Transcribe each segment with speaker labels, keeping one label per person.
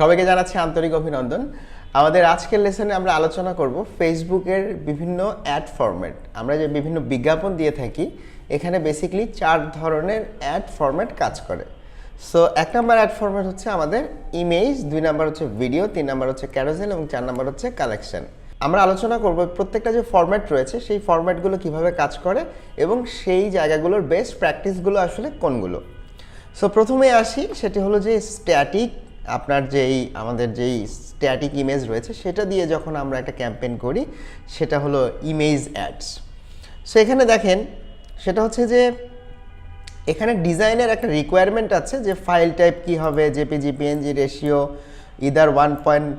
Speaker 1: সবাইকে জানাচ্ছি আন্তরিক অভিনন্দন। আমাদের আজকের লেসনে আমরা আলোচনা করব ফেসবুকের বিভিন্ন অ্যাড ফরম্যাট আমরা যে বিভিন্ন বিজ্ঞাপন দিয়ে থাকি, এখানে বেসিক্যালি চার ধরনের অ্যাড ফরম্যাট কাজ করে। সো এক নম্বর অ্যাড ফরম্যাট হচ্ছে আমাদের ইমেজ দুই নাম্বার হচ্ছে ভিডিও তিন নাম্বার হচ্ছে ক্যারোসেল এবং চার নাম্বার হচ্ছে কালেকশন আমরা আলোচনা করব প্রত্যেকটা যে ফরম্যাট রয়েছে, সেই ফরম্যাটগুলো কীভাবে কাজ করে এবং সেই জায়গাগুলোর বেস্ট প্র্যাকটিসগুলো আসলে কোনগুলো। সো প্রথমে আসি, সেটি হলো যে স্ট্যাটিক আপনার যেই, আমাদের যেই স্ট্যাটিক ইমেজ রয়েছে, সেটা দিয়ে যখন আমরা একটা ক্যাম্পেইন করি, সেটা হলো ইমেজ অ্যাডস সো এখানে দেখেন, সেটা হচ্ছে যে, এখানে ডিজাইনের একটা রিকোয়ারমেন্ট আছে যে ফাইল টাইপ কী হবে JPG PNG ratio either one point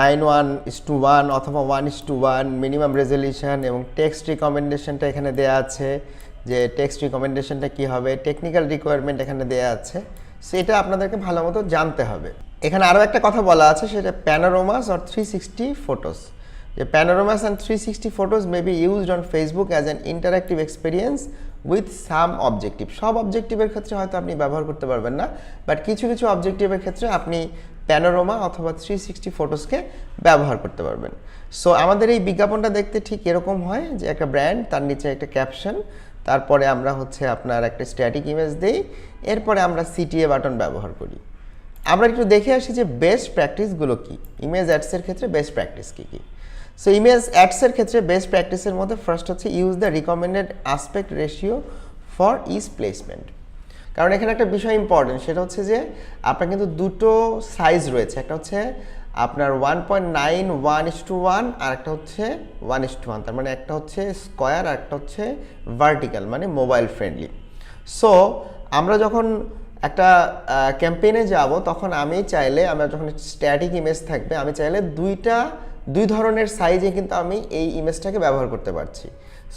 Speaker 1: nine one is to one অথবা one is to one minimum resolution এবং টেক্সট রিকমেন্ডেশনটা এখানে দেওয়া আছে, যে টেক্সট রিকমেন্ডেশনটা কী হবে টেকনিক্যাল রিকোয়ারমেন্ট এখানে দেওয়া আছে। সেটা আপনাদেরকে ভালো মতো জানতে হবে। এখানে আরও একটা কথা বলা আছে, সেটা panoramas or three sixty photos যে panoramas and three sixty photos may be used on Facebook as an interactive experience with some objective সব অবজেক্টিভের ক্ষেত্রে হয়তো আপনি ব্যবহার করতে পারবেন না বাট কিছু কিছু অবজেক্টিভের ক্ষেত্রে আপনি প্যানোরোমা অথবা থ্রি সিক্সটি ফটোসকে ব্যবহার করতে পারবেন। সো আমাদের এই বিজ্ঞাপনটা দেখতে ঠিক এরকম হয় যে একটা ব্র্যান্ড তার নিচে একটা ক্যাপশন তারপরে আমরা হচ্ছে আপনার একটা স্ট্যাটিক ইমেজ দিই, এরপরে আমরা সিটিএ বাটন ব্যবহার করি। আমরা একটু দেখে আসি যে বেস্ট প্র্যাকটিসগুলো কী? ইমেজ অ্যাডসের ক্ষেত্রে বেস্ট প্র্যাকটিস কী কী? সো ইমেজ অ্যাডসের ক্ষেত্রে বেস্ট প্র্যাকটিসের মধ্যে ফার্স্ট হচ্ছে use the recommended aspect ratio for each placement কারণ এখানে একটা বিষয় ইম্পর্টেন্ট সেটা হচ্ছে যে আপনার কিন্তু দুটো সাইজ রয়েছে। একটা হচ্ছে আপনার one point nine one is to one আর একটা হচ্ছে ওয়ান ইস টু ওয়ান তার মানে একটা হচ্ছে স্কোয়ার আর একটা হচ্ছে ভার্টিক্যাল মানে মোবাইল ফ্রেন্ডলি সো আমরা যখন একটা ক্যাম্পেইনে যাব, তখন আমি চাইলে, আমরা যখন স্ট্যাটিক ইমেজ থাকবে, আমি চাইলে দুইটা, দুই ধরনের সাইজে কিন্তু আমি এই ইমেজটাকে ব্যবহার করতে পারছি।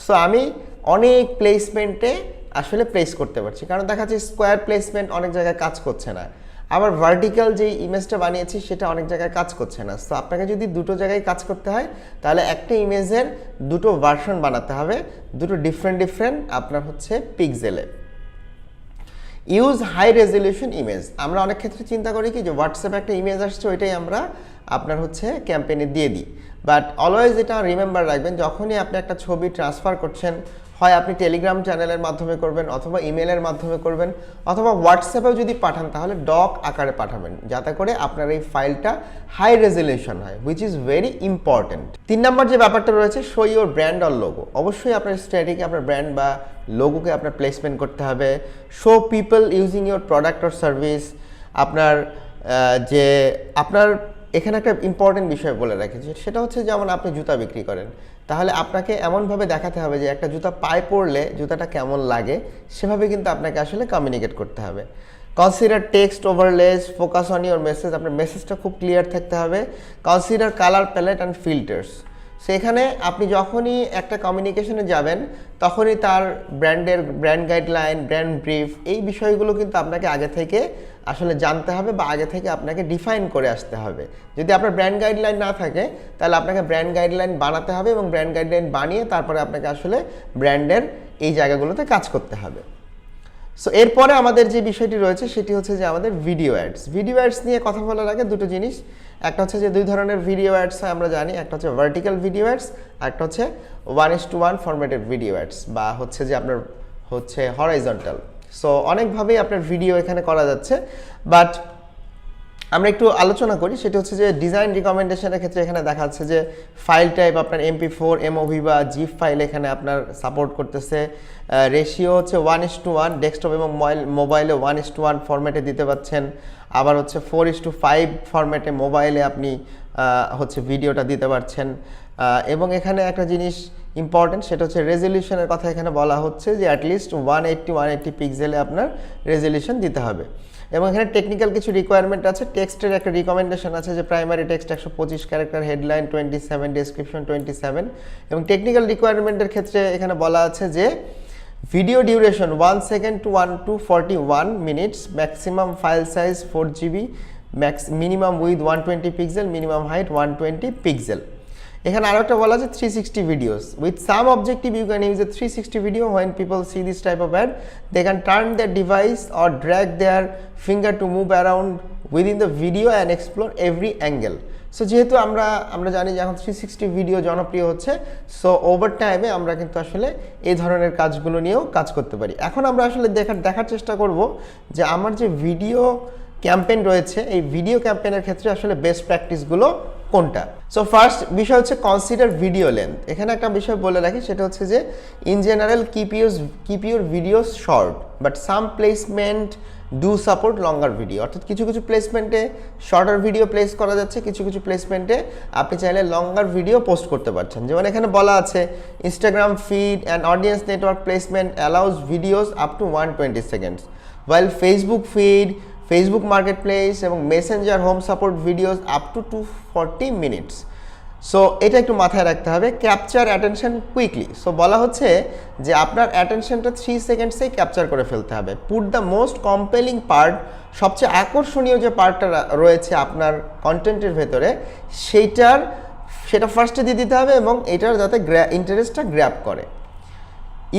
Speaker 1: সো আমি অনেক প্লেসমেন্টে আসলে প্লেস করতে পারছি। কারণ দেখা যাচ্ছে স্কোয়ার প্লেসমেন্ট অনেক জায়গায় কাজ করছে না। আবার ভার্টিক্যাল যে ইমেজটা বানিয়েছি, সেটা অনেক জায়গায় কাজ করছে না। সো আপনাকে যদি দুটো জায়গায় কাজ করতে হয়, তাহলে একটা ইমেজের দুটো ভার্সন বানাতে হবে। দুটো ডিফারেন্ট ডিফারেন্ট আপনার হচ্ছে পিকজেলে ইউজ হাই রেজলিউশন ইমেজ আমরা অনেক ক্ষেত্রে চিন্তা করি কি, যে হোয়াটসঅ্যাপে একটা ইমেজ আসছে, ওইটাই আমরা আপনার হচ্ছে ক্যাম্পেইনে দিয়ে দিই। বাট অলওয়েজ এটা রিমেম্বার রাখবেন, যখনই আপনি একটা ছবি ট্রান্সফার করছেন হয় আপনি টেলিগ্রাম চ্যানেলের মাধ্যমে করবেন অথবা ইমেলের মাধ্যমে করবেন অথবা হোয়াটসঅ্যাপেও যদি পাঠান, তাহলে ডক আকারে পাঠাবেন। যাতে করে আপনার এই ফাইলটা হাই রেজলিউশন হয় হুইচ ইজ ভেরি ইম্পর্টেন্ট তিন নম্বর যে ব্যাপারটা রয়েছে show your brand or logo অবশ্যই আপনার স্ট্র্যাটেজি আপনার ব্র্যান্ড বা লোগোকে আপনার প্লেসমেন্ট করতে হবে। Show people using your product or service আপনার যে আপনার এখানে একটা ইম্পর্টেন্ট বিষয় বলে রাখি, যে সেটা হচ্ছে যেমন আপনি জুতা বিক্রি করেন, তাহলে আপনাকে এমনভাবে দেখাতে হবে যে একটা জুতা পায়ে পড়লে জুতাটা কেমন লাগে, সেভাবে কিন্তু আপনাকে আসলে কমিউনিকেট করতে হবে। Consider text overlays focus on your message আপনার মেসেজটা খুব ক্লিয়ার থাকতে হবে। Consider colour palette and filters সেখানে আপনি যখনই একটা কমিউনিকেশনে যাবেন, তখনই তার ব্র্যান্ডের ব্র্যান্ড গাইডলাইন ব্র্যান্ড ব্রিফ এই বিষয়গুলো কিন্তু আপনাকে আগে থেকে আসলে জানতে হবে বা আগে থেকে আপনাকে ডিফাইন করে আসতে হবে। যদি আপনার ব্র্যান্ড গাইডলাইন না থাকে, তাহলে আপনাকে ব্র্যান্ড গাইডলাইন বানাতে হবে এবং ব্র্যান্ড গাইডলাইন বানিয়ে তারপরে আপনাকে আসলে ব্র্যান্ডের এই জায়গাগুলোতে কাজ করতে হবে। সো এরপরে আমাদের যে বিষয়টি রয়েছে, সেটি হচ্ছে যে আমাদের ভিডিও অ্যাডস ভিডিও অ্যাডস নিয়ে কথা বলার আগে দুটো জিনিস। একটা হচ্ছে যে দুই ধরনের ভিডিও অ্যাডস আমরা জানি। একটা হচ্ছে ভার্টিক্যাল ভিডিও অ্যাডস একটা হচ্ছে one is to one formatted video ads বা হচ্ছে যে আপনার হচ্ছে হরাইজন্টাল সো অনেকভাবেই আপনার ভিডিও এখানে করা যাচ্ছে বাট আমরা একটু আলোচনা করি, সেটা হচ্ছে যে ডিজাইন রিকমেন্ডেশনের ক্ষেত্রে এখানে দেখা যাচ্ছে যে ফাইল টাইপ আপনার এমপি ফোর এমওভি বা জিপ ফাইল এখানে আপনার সাপোর্ট করতেছে। রেশিও হচ্ছে one is to one desktop এবং মোবাইল মোবাইলে ওয়ান ইস টু ওয়ান ফরম্যাটে দিতে পাচ্ছেন। আবার হচ্ছে ফোর ইস টু ফাইভ ফরম্যাটে মোবাইলে আপনি হচ্ছে ভিডিওটা দিতে পারছেন। এবং এখানে একটা জিনিস ইম্পর্টেন্ট সেটা হচ্ছে রেজলিউশনের কথা এখানে বলা হচ্ছে যে at least one eighty one eighty পিক্সেলে আপনার রেজলিউশন দিতে হবে। এবং এখানে টেকনিক্যাল কিছু রিকোয়ারমেন্ট আছে টেক্সটের একটা রিকমেন্ডেশন আছে যে প্রাইমারি টেক্সট একশো পঁচিশ character headline twenty seven description twenty seven এবং টেকনিক্যাল রিকোয়ারমেন্টের ক্ষেত্রে এখানে বলা আছে যে video duration one second to one two forty one minutes maximum file size four GB max minimum with one twenty pixel minimum height one twenty pixel এখানে আরও একটা বলা আছে three sixty videos with some objective you can use a three sixty video when people see this type of ad they can turn their device or drag their finger to move around within the video and explore every angle so যেহেতু আমরা আমরা জানি যে এখন three sixty video জনপ্রিয় হচ্ছে so over টাইমে আমরা কিন্তু আসলে এই ধরনের কাজগুলো নিয়েও কাজ করতে পারি। এখন আমরা আসলে দেখার দেখার চেষ্টা করব যে আমার যে ভিডিও ক্যাম্পেইন রয়েছে, এই ভিডিও ক্যাম্পেইনের ক্ষেত্রে আসলে বেস্ট প্র্যাকটিসগুলো কোনটা? সো ফার্স্ট বিষয় হচ্ছে কনসিডার ভিডিও লেন্থ এখানে একটা বিষয় বলে রাখি, সেটা হচ্ছে যে in general keep your keep your videos short but some placement do support longer video অর্থাৎ কিছু কিছু প্লেসমেন্টে শর্টার ভিডিও প্লেস করা যাচ্ছে, কিছু কিছু প্লেসমেন্টে আপনি চাইলে লঙ্গার ভিডিও পোস্ট করতে পারছেন। যেমন এখানে বলা আছে Instagram feed and audience network placement allows videos up to one twenty seconds while Facebook feed Facebook marketplace এবং Messenger home support videos up to two forty minutes so এটা একটু মাথায় রাখতে হবে ক্যাপচার অ্যাটেনশন কুইকলি সো বলা হচ্ছে যে আপনার অ্যাটেনশনটা থ্রি সেকেন্ডসেই ক্যাপচার করে ফেলতে হবে। Put the most compelling part সবচেয়ে আকর্ষণীয় যে পার্টটা রয়েছে আপনার কন্টেন্টের ভেতরে, সেইটার, সেটা ফার্স্টে দিয়ে দিতে হবে এবং এটার যাতে ইন্টারেস্টটা গ্র্যাপ করে।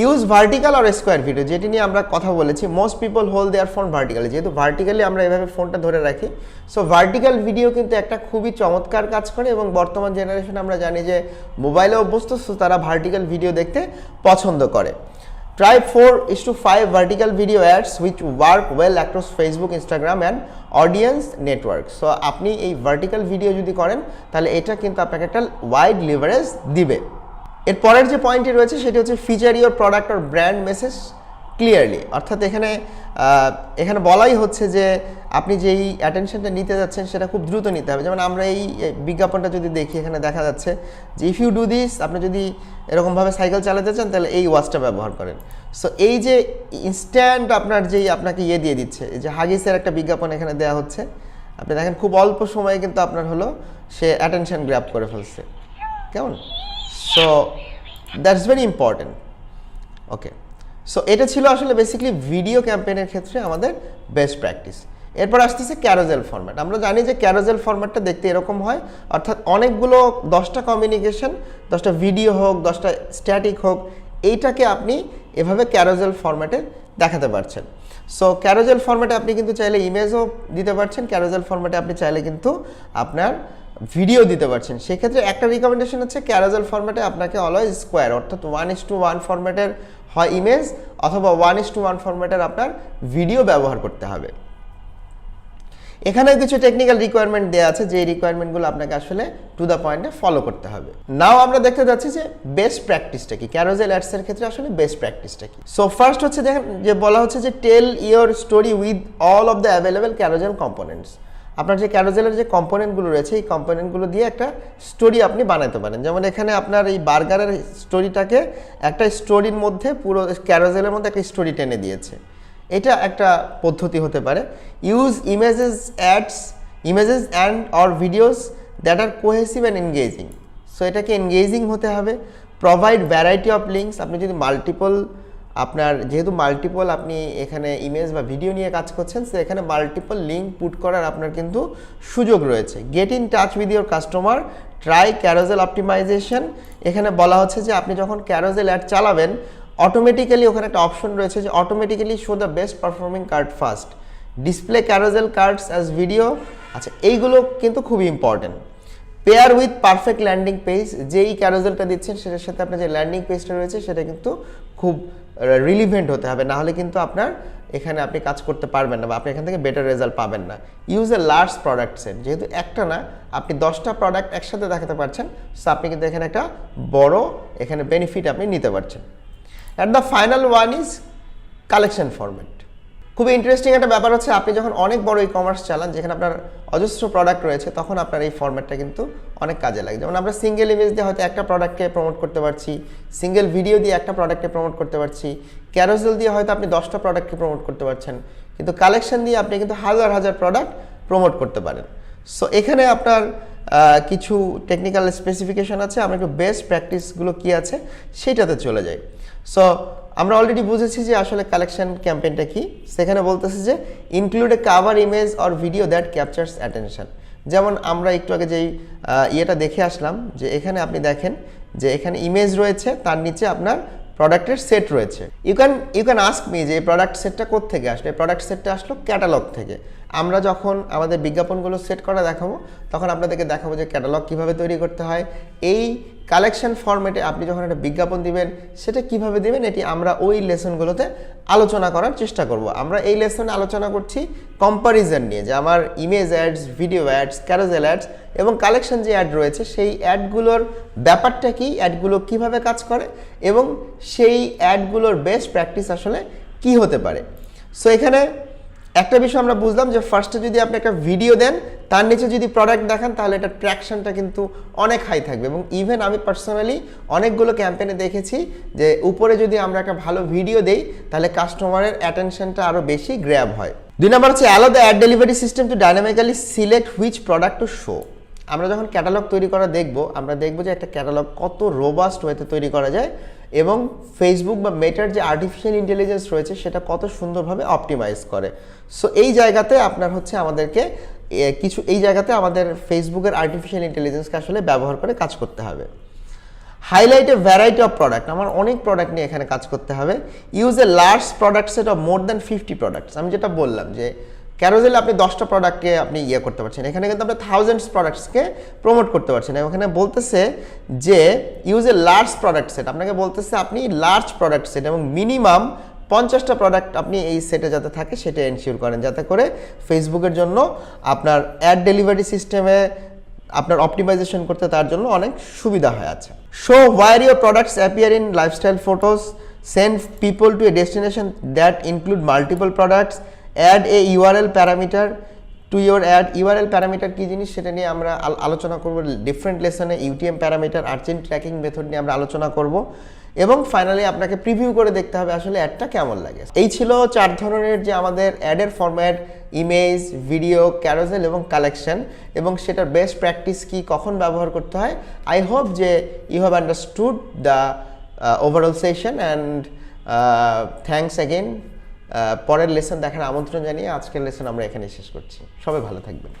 Speaker 1: ইউজ ভার্টিক্যাল আর স্কোয়ার ভিডিও যেটি নিয়ে আমরা কথা বলেছি most people hold their phone vertically যেহেতু ভার্টিক্যালি আমরা এভাবে ফোনটা ধরে রাখি সো ভার্টিক্যাল ভিডিও কিন্তু একটা খুবই চমৎকার কাজ করে এবং বর্তমান জেনারেশন আমরা জানি যে মোবাইলে অভ্যস্ত সো তারা ভার্টিক্যাল ভিডিও দেখতে পছন্দ করে। Try four is to five vertical video ads which work well across Facebook Instagram and audience network so আপনি এই ভার্টিক্যাল ভিডিও যদি করেন, তাহলে এটা কিন্তু আপনাকে একটা ওয়াইড লিভারেজ দিবে। এর পরের যে পয়েন্টটি রয়েছে, সেটি হচ্ছে feature your product or brand message clearly অর্থাৎ এখানে এখানে বলাই হচ্ছে যে আপনি যেই অ্যাটেনশনটা নিতে যাচ্ছেন, সেটা খুব দ্রুত নিতে হবে। যেমন আমরা এই বিজ্ঞাপনটা যদি দেখি, এখানে দেখা যাচ্ছে যে ইফ ইউ ডু দিস আপনি যদি এরকমভাবে সাইকেল চালাতে চান, তাহলে এই ওয়াচটা ব্যবহার করেন। সো এই যে ইনস্ট্যান্ট আপনার যেই আপনাকে ইয়ে দিয়ে দিচ্ছে যে হাগিসের একটা বিজ্ঞাপন এখানে দেওয়া হচ্ছে, আপনি দেখেন খুব অল্প সময়ে কিন্তু আপনার হলো সে অ্যাটেনশন গ্র্যাপ করে ফেলছে। কেমন? So that's very important okay so এটা ছিল আসলে বেসিক্যালি ভিডিও ক্যাম্পেইনের ক্ষেত্রে আমাদের বেস্ট প্র্যাকটিস এরপর আসতেছে ক্যারোজেল ফরম্যাট আমরা জানি যে ক্যারোজেল ফরম্যাটটা দেখতে এরকম হয়। অর্থাৎ অনেকগুলো দশটা কমিউনিকেশন দশটা ভিডিও হোক, দশটা স্ট্যাটিক হোক, এইটাকে আপনি এভাবে ক্যারোজেল ফরম্যাটে দেখাতে পারছেন। সো ক্যারোজেল ফরম্যাটে আপনি কিন্তু চাইলে ইমেজও দিতে পারছেন। ক্যারোজেল ফরম্যাটে আপনি চাইলে কিন্তু আপনার ভিডিও দিতে পারছেন। সেক্ষেত্রে একটা রিকমেন্ডেশন হচ্ছে ক্যারাজেল ফরম্যাটে আপনাকে অলওয়েজ স্কোয়ার অর্থাৎ ওয়ান ইস টু ওয়ান ফরম্যাটের হয় ইমেজ অথবা ওয়ান ইস টু ওয়ান ফরম্যাটের আপনার ভিডিও ব্যবহার করতে হবে। এখানে কিছু টেকনিক্যাল রিকোয়ারমেন্ট দেওয়া আছে যে রিকোয়ারমেন্টগুলো আপনাকে আসলে টু দ্য পয়েন্টে ফলো করতে হবে। নাও আমরা দেখতে যাচ্ছি যে বেস্ট প্র্যাকটিসটা কি? ক্যারোজেল অ্যাডসের ক্ষেত্রে আসলে বেস্ট প্র্যাকটিসটা কি? সো ফার্স্ট হচ্ছে দেখেন যে বলা হচ্ছে যে tell your story with all of the available carousel components আপনার যে ক্যারোজেলের যে কম্পোনেন্টগুলো রয়েছে, এই কম্পোনেন্টগুলো দিয়ে একটা স্টোরি আপনি বানাতে পারেন। যেমন এখানে আপনার এই বার্গারের স্টোরিটাকে একটা স্টোরির মধ্যে পুরো ক্যারোজেলের মধ্যে একটা স্টোরি টেনে দিয়েছে। এটা একটা পদ্ধতি হতে পারে। Use images ads images and or videos that are cohesive and engaging so এটাকে এনগেজিং হতে হবে। প্রোভাইড ভ্যারাইটি অফ লিঙ্কস আপনি যদি মাল্টিপল আপনার যেহেতু মাল্টিপল আপনি এখানে ইমেজ বা ভিডিও নিয়ে কাজ করছেন সে এখানে মাল্টিপল লিঙ্ক পুট করার আপনার কিন্তু সুযোগ রয়েছে। Get in touch with your customer try carousel optimization এখানে বলা হচ্ছে যে আপনি যখন ক্যারোজেল অ্যাড চালাবেন অটোমেটিক্যালি ওখানে একটা অপশন রয়েছে যে automatically show the best performing card first display carousel cards as video আচ্ছা এইগুলো কিন্তু খুবই important pair with perfect landing page যেই ক্যারোজেলটা দিচ্ছেন, সেটার সাথে আপনার যে ল্যান্ডিং পেজটা রয়েছে, সেটা কিন্তু খুব রিলিভেন্ট হতে হবে। না হলে কিন্তু আপনার এখানে আপনি কাজ করতে পারবেন না বা আপনি এখান থেকে বেটার রেজাল্ট পাবেন না। Use a large product set যেহেতু একটা না, আপনি দশটা প্রোডাক্ট একসাথে দেখাতে পারছেন সো আপনি কিন্তু এখানে একটা বড়, এখানে বেনিফিট আপনি নিতে পারছেন। At the final one is collection format খুবই ইন্টারেস্টিং একটা ব্যাপার হচ্ছে, আপনি যখন অনেক বড় ই কমার্স চালান, যেখানে আপনার অজস্র প্রোডাক্ট রয়েছে, তখন আপনার এই ফর্ম্যাটটা কিন্তু অনেক কাজে লাগে। যেমন আমরা সিঙ্গেল ইমেজ দিয়ে হয়তো একটা প্রোডাক্টকে প্রমোট করতে পারছি সিঙ্গেল ভিডিও দিয়ে একটা প্রোডাক্টকে প্রমোট করতে পারছি ক্যারোজেল দিয়ে হয়তো আপনি দশটা প্রোডাক্টকে প্রমোট করতে পারছেন, কিন্তু কালেকশন দিয়ে আপনি কিন্তু হাজার হাজার প্রোডাক্ট প্রমোট করতে পারেন। সো এখানে আপনার কিছু টেকনিক্যাল স্পেসিফিকেশন আছে, আমরা একটু বেস্ট প্র্যাকটিসগুলো কী আছে, সেটাতে চলে যাই। সো আমরা অলরেডি বুঝেছি যে আসলে কালেকশন ক্যাম্পেইনটা কি। সেখানে বলতেছে যে include a cover image or video that captures attention যেমন আমরা একটু আগে যেই ইয়েটা দেখে আসলাম যে এখানে আপনি দেখেন যে এখানে ইমেজ রয়েছে, তার নিচে আপনার প্রোডাক্টের সেট রয়েছে। You can you can ask me যে এই প্রোডাক্ট সেটটা থেকে আসলো? এই প্রোডাক্ট সেটটা আসলো ক্যাটালগ থেকে। আমরা যখন আমাদের বিজ্ঞাপনগুলো সেট করা দেখাবো, তখন আপনাদেরকে দেখাবো যে ক্যাটালগ কীভাবে তৈরি করতে হয়। এই কালেকশন ফরম্যাটে আপনি যখন একটা বিজ্ঞাপন দিবেন, সেটা কীভাবে দিবেন, এটি আমরা ওই লেসনগুলোতে আলোচনা করার চেষ্টা করব। আমরা এই লেসনে আলোচনা করছি কম্পারিজন নিয়ে, যে আমার image ads video ads carousel ads এবং কালেকশন যে অ্যাড রয়েছে, সেই অ্যাডগুলোর ব্যাপারটা কি অ্যাডগুলো কীভাবে কাজ করে এবং সেই অ্যাডগুলোর বেস্ট প্র্যাকটিস আসলে কি হতে পারে। সো এখানে একটা বিষয় আমরা বুঝলাম যে ফার্স্টে যদি আপনি একটা ভিডিও দেন, তার নিচে যদি প্রোডাক্ট দেখান, তাহলে এটা ট্র্যাকশনটা কিন্তু অনেক হাই থাকবে। এবং ইভেন আমি পার্সোনালি অনেকগুলো ক্যাম্পেনে দেখেছি যে উপরে যদি আমরা একটা ভালো ভিডিও দেই, তাহলে কাস্টমারের অ্যাটেনশনটা আরও বেশি গ্র্যাব হয়। দুই নম্বর হচ্ছে allow the ad delivery system to dynamically select which product to show আমরা যখন ক্যাটালগ তৈরি করা দেখব, আমরা দেখব যে একটা ক্যাটালগ কত রোবাস্ট ওয়েতে তৈরি করা যায়। এবং ফেসবুক বা মেটার যে আর্টিফিশিয়াল ইন্টেলিজেন্স রয়েছে, সেটা কত সুন্দরভাবে অপটিমাইজ করে। সো এই জায়গাতে আপনার হচ্ছে আমাদেরকে কিছু, এই জায়গাতে আমাদের ফেসবুকের আর্টিফিশিয়াল ইন্টেলিজেন্সকে আসলে ব্যবহার করে কাজ করতে হবে। Highlight a variety of product আমার অনেক প্রোডাক্ট নিয়ে এখানে কাজ করতে হবে। Use a large product set of more than fifty products আমি যেটা বললাম যে ক্যারোজেল আপনি দশটা প্রোডাক্টকে আপনি ইয়ে করতে পারছেন। এখানে কিন্তু আপনি থাউজেন্ডস প্রোডাক্টসকে প্রমোট করতে পারছেন এখানে বলতেছে যে use a large product set আপনাকে বলতেছে আপনি লার্জ প্রোডাক্ট সেট এবং মিনিমাম পঞ্চাশটা প্রোডাক্ট আপনি এই সেটে যাতে থাকে, সেটা এনশিওর করেন। যাতে করে ফেসবুকের জন্য আপনার অ্যাড ডেলিভারি সিস্টেমে আপনার অপটিমাইজেশন করতে তার জন্য অনেক সুবিধা হয়ে আছে। Show where your products appear in lifestyle photos send people to a destination that include multiple products add a URL parameter to your ad URL parameter কী জিনিস সেটা নিয়ে আমরা আলোচনা করব। Different লেসনে UTM parameter urgent tracking method নিয়ে আমরা আলোচনা করব। এবং ফাইনালি আপনাকে প্রিভিউ করে দেখতে হবে আসলে অ্যাডটা কেমন লাগে। এই ছিল চার ধরনের যে আমাদের অ্যাডের ফরম্যাট ইমেজ ভিডিও ক্যারোজেল এবং কালেকশন এবং সেটার বেস্ট প্র্যাকটিস কি, কখন ব্যবহার করতে হয়। আই হোপ যে you have understood the overall session and thanks again পরের লেসন দেখার আমন্ত্রণ জানিয়ে আজকের লেসন আমরা এখানে শেষ করছি। সবাই ভালো থাকবেন।